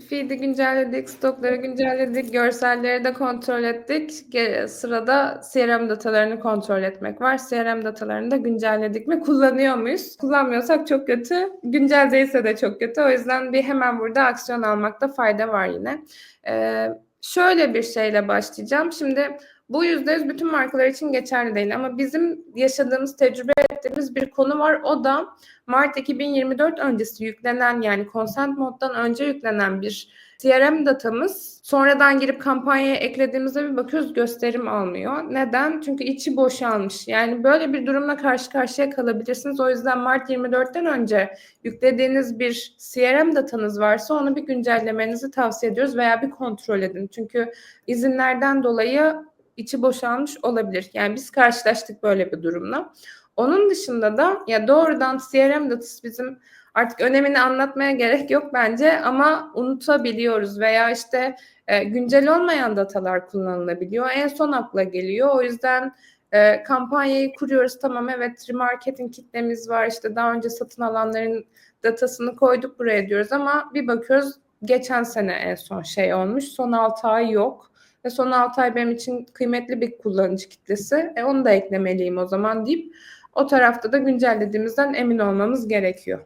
Feed'i güncelledik, stokları güncelledik, görselleri de kontrol ettik. Sırada CRM datalarını kontrol etmek var. CRM datalarını da güncelledik mi? Kullanıyor muyuz? Kullanmıyorsak çok kötü. Güncel değilse de çok kötü. O yüzden bir hemen burada aksiyon almakta fayda var yine. Ee, şöyle bir şeyle başlayacağım. Şimdi bu yüzde yüz bütün markalar için geçerli değil ama bizim yaşadığımız, tecrübe ettiğimiz bir konu var. O da Mart 2024 öncesi yüklenen yani consent moddan önce yüklenen bir CRM datamız sonradan girip kampanyaya eklediğimizde bir bakıyoruz gösterim almıyor. Neden? Çünkü içi boşalmış. Yani böyle bir durumla karşı karşıya kalabilirsiniz. O yüzden Mart 24'ten önce yüklediğiniz bir CRM datanız varsa onu bir güncellemenizi tavsiye ediyoruz veya bir kontrol edin. Çünkü izinlerden dolayı içi boşalmış olabilir. Yani biz karşılaştık böyle bir durumla. Onun dışında da ya doğrudan CRM datası bizim artık önemini anlatmaya gerek yok bence ama unutabiliyoruz veya işte e, güncel olmayan datalar kullanılabiliyor. En son akla geliyor. O yüzden e, kampanyayı kuruyoruz. Tamam evet remarketing kitlemiz var. İşte daha önce satın alanların datasını koyduk buraya diyoruz ama bir bakıyoruz geçen sene en son şey olmuş. Son 6 ay yok. Ve son 6 ay benim için kıymetli bir kullanıcı kitlesi. E, onu da eklemeliyim o zaman deyip o tarafta da güncellediğimizden emin olmamız gerekiyor.